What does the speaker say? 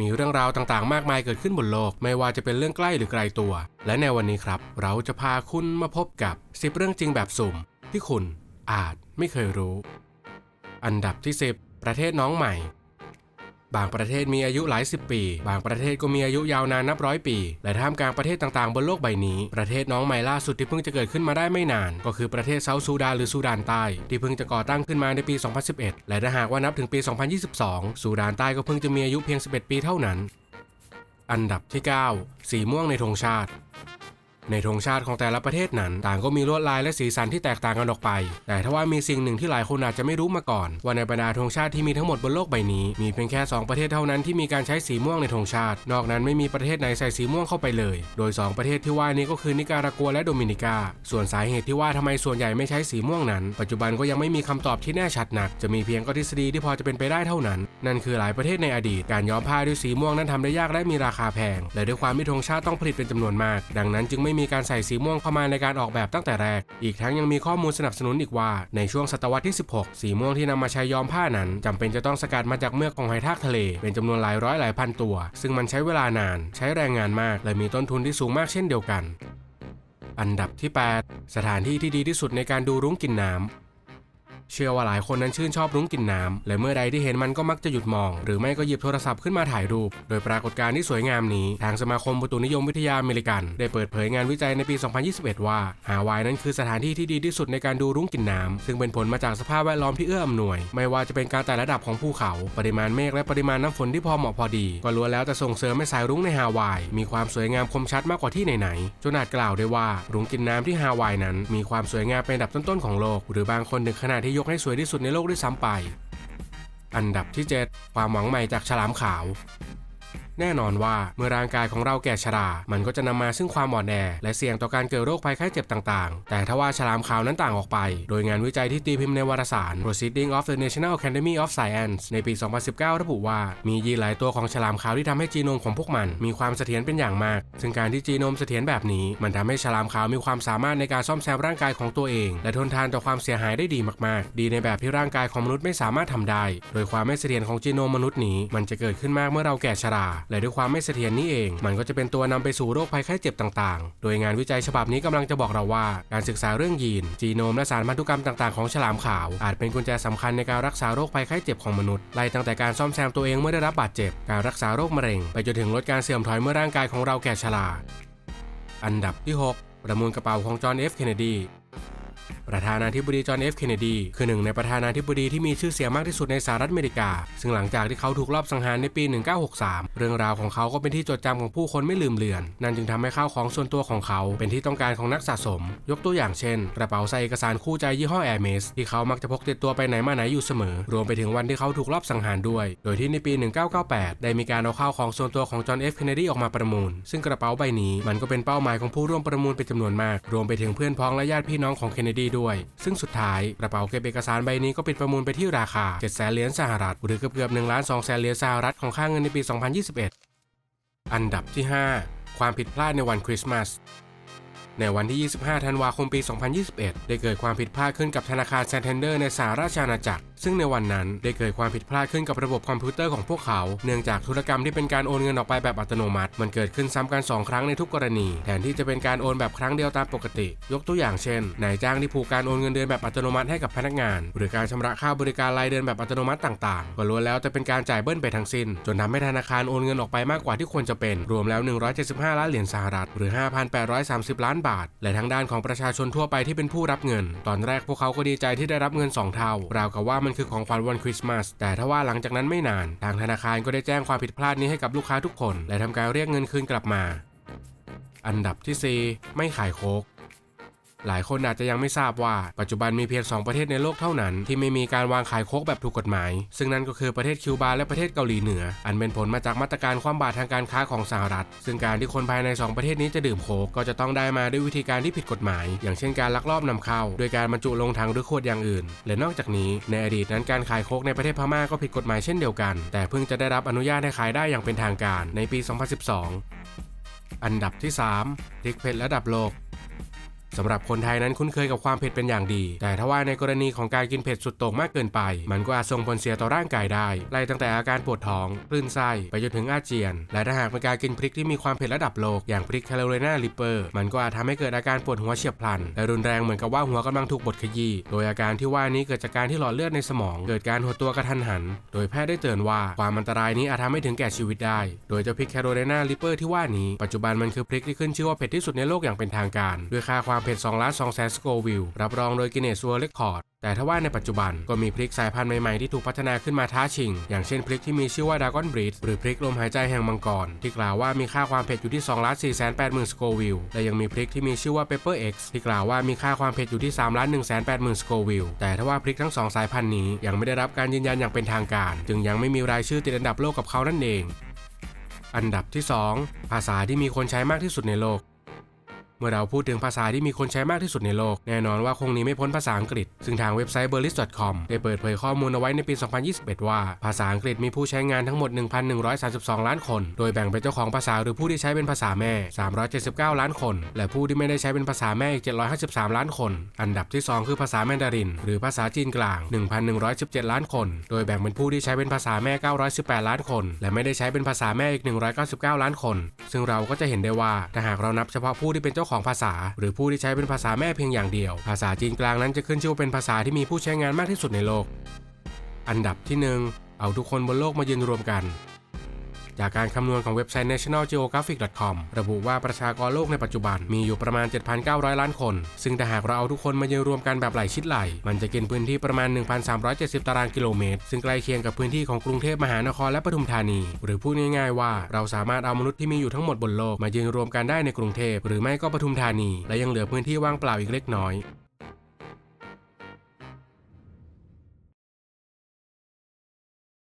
มีเรื่องราวต่างๆ มากมายเกิดขึ้นบนโลก ไม่ว่าจะเป็นเรื่องใกล้หรือไกลตัว และในวันนี้ครับ เราจะพาคุณมาพบกับ 10 เรื่องจริงแบบสุ่ม ที่คุณอาจไม่เคยรู้ อันดับที่ 10 ประเทศน้องใหม่ บางประเทศมีอายุหลายสิบปี บางประเทศก็มีอายุยาวนานนับร้อยปี และท่ามกลางประเทศต่างๆ บนโลกใบนี้ ประเทศน้องใหม่ล่าสุดที่เพิ่งจะเกิดขึ้นมาได้ไม่นาน ก็คือประเทศเซาท์ซูดานหรือซูดานใต้ ที่เพิ่งจะก่อตั้งขึ้นมาในปี 2011 และถ้าหากว่านับถึงปี 2022 ซูดานใต้ก็เพิ่งจะมีอายุเพียง 11 ปีเท่านั้น อันดับที่ 9 สีม่วงในธงชาติ ในธงชาติของแต่ละประเทศนั้น ต่างก็มีลวดลายและสีสันที่แตกต่างกันออกไป แต่ถ้าว่ามีสิ่งหนึ่งที่หลายคนอาจจะไม่รู้มาก่อน ว่าในบรรดาธงชาติที่มีทั้งหมดบนโลกใบนี้ มีเพียงแค่ 2 ประเทศเท่านั้นที่มีการใช้สีม่วงในธงชาติ นอกนั้นไม่มีประเทศไหนใส่สีม่วงเข้าไปเลย โดย 2 ประเทศที่ว่านี้ก็คือนิการากัวและโดมินิกา ส่วนสาเหตุที่ว่าทำไมส่วนใหญ่ไม่ใช้สีม่วงนั้น ปัจจุบันก็ยังไม่มีคำตอบที่แน่ชัดนัก จะมีเพียงก็ทฤษฎีที่พอจะเป็นไปได้เท่านั้น นั่นคือหลายประเทศในอดีต การย้อมผ้าด้วยสีม่วงนั้นทำได้ยากและมีราคาแพง และด้วยความที่ธงชาติต้องผลิตเป็นจำนวนมาก ดังนั้นจึงไม่มีีการใส่สีม่วงเข้ามาในการออกแบบตั้งแต่แรก อีกทั้งยังมีข้อมูลสนับสนุนอีกว่า ในช่วงศตวรรษที่ 16 สีม่วงที่นำมาใช้ย้อมผ้านั้นจำเป็นจะต้องสกัดมาจากเมือกของหอยทากทะเล เป็นจำนวนหลายร้อยหลายพันตัว ซึ่งมันใช้เวลานาน ใช้แรงงานมาก และมีต้นทุนที่สูงมากเช่นเดียวกันอันดับที่ 8 สถานที่ที่ดีที่สุดในการดูรุ้งกินน้ำ เชื่อว่าหลายคนนั้นชื่นชอบรุ้งกินน้ำและเมื่อใดที่เห็นมันก็มักจะหยุดมอง หรือไม่ก็หยิบโทรศัพท์ขึ้นมาถ่ายรูป โดยปรากฏการณ์ที่สวยงามนี้ ทางสมาคมอุตุนิยมวิทยาอเมริกัน ได้เปิดเผยงานวิจัยในปี 2021 ว่าฮาวายนั้นคือสถานที่ที่ดีที่สุดในการดูรุ้งกินน้ำซึ่งเป็นผลมาจากสภาพแวดล้อมที่เอื้ออำนวย ไม่ว่าจะเป็นการไต่ระดับของภูเขา ปริมาณเมฆและปริมาณน้ำฝนที่พอเหมาะพอดี ก็ล้วนแล้วแต่ส่งเสริมให้สายรุ้งในฮาวาย มีความสวยงามคมชัดมากกว่าที่ไหนๆจนอาจกล่าวได้ว่ารุ้งกินน้ำที่ฮาวายนั้น มีความสวยงามเป็นอันดับต้นๆของโลก หรือบางคนถึงขนาดที่ยกให้สวยที่สุดในโลกด้วยซ้ำไป อันดับที่ 7 ความหวังใหม่จากฉลามขาว แน่นอนว่าเมื่อร่างกายของเราแก่ชรา มันก็จะนำมาซึ่งความอ่อนแอและเสี่ยงต่อการเกิดโรคภัยไข้เจ็บต่างๆ แต่ถ้าว่าฉลามขาวนั้นต่างออกไป โดยงานวิจัยที่ตีพิมพ์ในวารสาร Proceedings of the National Academy of Science ในปี 2019 ระบุว่า มียีนหลายตัวของฉลามขาวที่ทำให้จีโนมของพวกมัน มีความเสถียรเป็นอย่างมาก ซึ่งการที่จีโนมเสถียรแบบนี้ มันทำให้ฉลามขาวมีความสามารถในการซ่อมแซมร่างกายของตัวเอง และทนทานต่อความเสียหายได้ดีมากๆ ดีในแบบที่ร่างกายของมนุษย์ไม่สามารถทำได้ โดยความไม่เสถียรของจีโนมมนุษย์นี้ มันจะเกิดขึ้นมากเมื่อเราแก่ชราและด้วยความไม่เสถียรนี้เอง มันก็จะเป็นตัวนำไปสู่โรคภัยไข้เจ็บต่างๆ โดยงานวิจัยฉบับนี้กำลังจะบอกเราว่า การศึกษาเรื่องยีน จีโนมและสารพันธุกรรมต่างๆของฉลามขาว อาจเป็นกุญแจสำคัญในการรักษาโรคภัยไข้เจ็บของมนุษย์ไล่ตั้งแต่การซ่อมแซมตัวเองเมื่อได้รับบาดเจ็บ การรักษาโรคมะเร็ง ไปจนถึงลดการเสื่อมถอยเมื่อร่างกายของเราแก่ชราอันดับที่ 6 ประมูลกระเป๋าของจอห์นเอฟเคนเนดีประธานาธิบดีจอห์นเอฟเคนเนดีคือหนึ่งในประธานาธิบดีที่มีชื่อเสียงมากที่สุดในสหรัฐอเมริกา ซึ่งหลังจากที่เขาถูกลอบสังหารในปี 1963 เรื่องราวของเขาก็เป็นที่จดจำของผู้คนไม่ลืมเลือน นั่นจึงทำให้ข้าวของส่วนตัวของเขาเป็นที่ต้องการของนักสะสม ยกตัวอย่างเช่น กระเป๋าใส่เอกสารคู่ใจยี่ห้อแอร์เมสที่เขามักจะพกติดตัวไปไหนมาไหนอยู่เสมอ รวมไปถึงวันที่เขาถูกลอบสังหารด้วย โดยที่ในปี 1998 ได้มีการเอาข้าวของส่วนตัวของจอห์นเอฟเคนเนดีออกมาประมูล ซึ่งกระเป๋าใบนี้มันก็เป็นเป้าหมายของผู้ร่วมประมูลเป็นจำนวนมาก รวมไปถึงเพื่อนพ้องและญาติพี่น้องของเคนเนดีด้วย ซึ่งสุดท้ายกระเป๋าเก็บเอกสารใบนี้ก็ปิดประมูลไปที่ราคา7แสนเหรียญสหรัฐ หรือเกือบๆ1ล้าน2แสนเหรียญสหรัฐของค่าเงินในปี 2021 อันดับที่ 5 ความผิดพลาดในวันคริสต์มาสในวันที่ 25 ธันวาคม ปี 2021 ได้เกิดความผิดพลาดขึ้นกับธนาคารแซนเทนเดอร์ในสหราชอาณาจักร ซึ่งในวันนั้นได้เกิดความผิดพลาดขึ้นกับระบบคอมพิวเตอร์ของพวกเขา เนื่องจากธุรกรรมที่เป็นการโอนเงินออกไปแบบอัตโนมัติ มันเกิดขึ้นซ้ำกัน2ครั้งในทุกกรณี แทนที่จะเป็นการโอนแบบครั้งเดียวตามปกติ ยกตัวอย่างเช่นนายจ้างที่ผูกการโอนเงินเดือนแบบอัตโนมัติให้กับพนักงาน หรือการชำระค่าบริการรายเดือนแบบอัตโนมัติต่างๆ ก็ล้วนแล้วแต่เป็นการจ่ายเบิ้ลไปทั้งสิ้น จนทำให้ธนาคารโอนเงินออกไปมากกว่าที่ควรจะเป็น รวมแล้ว 175 ล้านเหรียญสหรัฐ หรือ 5,830 ล้านบาท และทางด้านของประชาชนทั่วไปที่เป็นผู้รับเงิน ตอนแรกพวกเขาก็ดีใจที่ได้รับเงิน 2 เท่าราวกับว่ามันคือของขวัญวันคริสต์มาสแต่ถ้าว่าหลังจากนั้นไม่นาน ทางธนาคารก็ได้แจ้งความผิดพลาดนี้ให้กับลูกค้าทุกคน และทำการเรียกเงินคืนกลับมา อันดับที่ 4 ไม่ขายโคก หลายคนอาจจะยังไม่ทราบว่าปัจจุบันมีเพียง2ประเทศในโลกเท่านั้น ที่ไม่มีการวางขายโคกแบบถูกกฎหมาย ซึ่งนั่นก็คือประเทศคิวบาและประเทศเกาหลีเหนือ อันเป็นผลมาจากมาตรการความบาตรทางการค้าของสหรัฐ ซึ่งการที่คนภายใน 2 ประเทศนี้จะดื่มโคกก็จะต้องได้มาด้วยวิธีการที่ผิดกฎหมาย อย่างเช่นการลักลอบนำเข้า โดยการบรรจุลงถังหรือขวดอย่างอื่น และนอกจากนี้ในอดีตนั้นการขายโคกในประเทศพม่าก็ผิดกฎหมายเช่นเดียวกัน แต่เพิ่งจะได้รับอนุญาตให้ขายได้อย่างเป็นทางการในปี 2012 อันดับที่ 3พริกเผ็ดระดับโลก สำหรับคนไทยนั้นคุ้นเคยกับความเผ็ดเป็นอย่างดี แต่ถ้าว่าในกรณีของการกินเผ็ดสุดโต่งมากเกินไป มันก็อาจส่งผลเสียต่อร่างกายได้ ไล่ตั้งแต่อาการปวดท้องคลื่นไส้ไปจนถึงอาเจียน และถ้าหากเป็นการกินพริกที่มีความเผ็ดระดับโลกอย่างพริกแคโรไลนาลิเปอร์ มันก็อาจทำให้เกิดอาการปวดหัวเฉียบพลันและรุนแรงเหมือนกับว่าหัวกำลังถูกบดขยี้โดยอาการที่ว่านี้เกิดจากการที่หลอดเลือดในสมอง เกิดการหดตัวกระทันหัน โดยแพทย์ได้เตือนว่าความอันตรายนี้อาจทำให้ถึงแก่ชีวิตได้ โดยเจ้าพริกแคโรไลนาลิเปอร์ที่ว่านี้ปัจจุบันมันคือพริกที่ขึ้นชื่อว่าเผ็ดที่สุดในโลกอย่างเป็นทางการด้วยค่าความเผ็ด2ล้าน2แสนสโกวิลรับรองโดยกินเนส w ว r ร์เรคคอร์ดแต่ถ้าว่าในปัจจุบันก็มีพริกสายพันธุ์ใหม่ ๆ ที่ถูกพัฒนาขึ้นมาท้าชิง อย่างเช่นพริกที่มีชื่อว่าดากอนบรีดหรือพริกลมหายใจแห่งมังกร ที่กล่าวว่ามีค่าความเผ็ดอยู่ที่2ล้าน4แสน8หมื่นสโกวิลและยังมีพริกที่มีชื่อว่าเปเปอร์เอ็กซ์ที่กล่าวว่ามีค่าความเผ็ดอยู่ที่3ล้าน1แสน8หมื่นสโกวิลแต่ถ้าว่าพริกทั้งสองสายพันธุ์นี้ยังไม่ได้รับการยืนยันอย่างเป็นทางการ จึงยังไม่มีรายชื่อติดอันดับโลกกับเขานั่นเอง อันดับที่ 2 ภาษาที่มีคนใช้มากที่สุดในโลก เมื่อเราพูดถึงภาษาที่มีคนใช้มากที่สุดในโลก แน่นอนว่าคงนี้ไม่พ้นภาษาอังกฤษ ซึ่งทางเว็บไซต์ b e r l i s c o m ได้เปิดเผยข้อมูลเอาไว้ในปี 2021 ว่า ภาษาอังกฤษมีผู้ใช้งานทั้งหมด 1,132 ล้านคน โดยแบ่งเป็นเจ้าของภาษาหรือผู้ที่ใช้เป็นภาษาแม่ 379 ล้านคน และผู้ที่ไม่ได้ใช้เป็นภาษาแม่อีก 753 ล้านคน อันดับที่ 2 คือภาษาแมนดาริน หรือภาษาจีนกลาง 1,117 ล้านคน โดยแบ่งเป็นผู้ที่ใช้เป็นภาษาแม่ 918 ล้านคน และไม่ได้ใช้เป็นภาษาแม่อีก 199 ล้านคน ซึ่งเราก็จะเห็นได้ว่าถ้าหากเรานับเฉพาะผู้ที่เป็นเจ้าของภาษา หรือผู้ที่ใช้เป็นภาษาแม่เพียงอย่างเดียว ภาษาจีนกลางนั้นจะขึ้นชื่อว่าเป็นภาษาที่มีผู้ใช้งานมากที่สุดในโลก อันดับที่ 1 เอาทุกคนบนโลกมายืนรวมกัน จากการคำนวณของเว็บไซต์ National Geographic com ระบุว่าประชากรโลกในปัจจุบันมีอยู่ประมาณ 7,900 ล้านคน ซึ่งถ้าหากเราเอาทุกคนมายืนรวมกันแบบไหลชิดไหล มันจะกินพื้นที่ประมาณ 1,370 ตารางกิโลเมตร ซึ่งใกล้เคียงกับพื้นที่ของกรุงเทพมหานครและปทุมธานี หรือพูดง่ายๆว่าเราสามารถเอามนุษย์ที่มีอยู่ทั้งหมดบนโลกมายืนรวมกันได้ในกรุงเทพหรือไม่ก็ปทุมธานี และยังเหลือพื้นที่ว่างเปล่าอีกเล็กน้อย